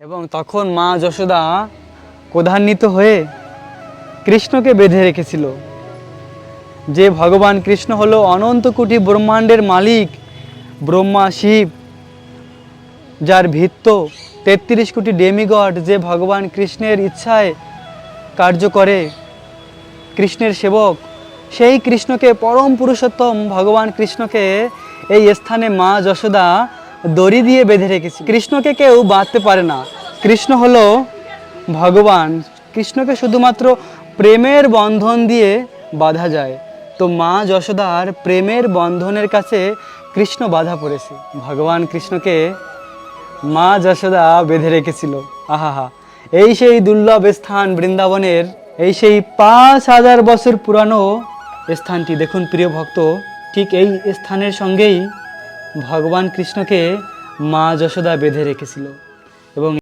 এবং তখন মা যশোদা ক্রধান্বিত হয়ে কৃষ্ণকে বেঁধে রেখেছিল। যে ভগবান কৃষ্ণ হলো অনন্ত কোটি ব্রহ্মাণ্ডের মালিক, ব্রহ্মা শিব, যার ভিত্ত তেত্রিশ কোটি ডেমিগড যে ভগবান কৃষ্ণের ইচ্ছায় কার্য করে, কৃষ্ণের সেবক, সেই কৃষ্ণকে পরম পুরুষোত্তম ভগবান কৃষ্ণকে এই স্থানে মা যশোদা দড়ি দিয়ে বেঁধে রেখেছে। কৃষ্ণকে কেউ বাঁধতে পারে না। কৃষ্ণ হলো ভগবান। কৃষ্ণকে শুধুমাত্র প্রেমের বন্ধন দিয়ে বাঁধা যায়। তো মা যশোদার প্রেমের বন্ধনের কাছে কৃষ্ণ বাধা পড়েছে। ভগবান কৃষ্ণকে মা যশোদা বেঁধে রেখেছিল। আহাহা। এই সেই দুর্লভ স্থান বৃন্দাবনের, এই সেই পাঁচ হাজার বছর পুরানো স্থানটি। দেখুন প্রিয় ভক্ত, ঠিক এই স্থানের সঙ্গেই ভগবান কৃষ্ণকে মা যশোদা বেঁধে রেখেছিল এবং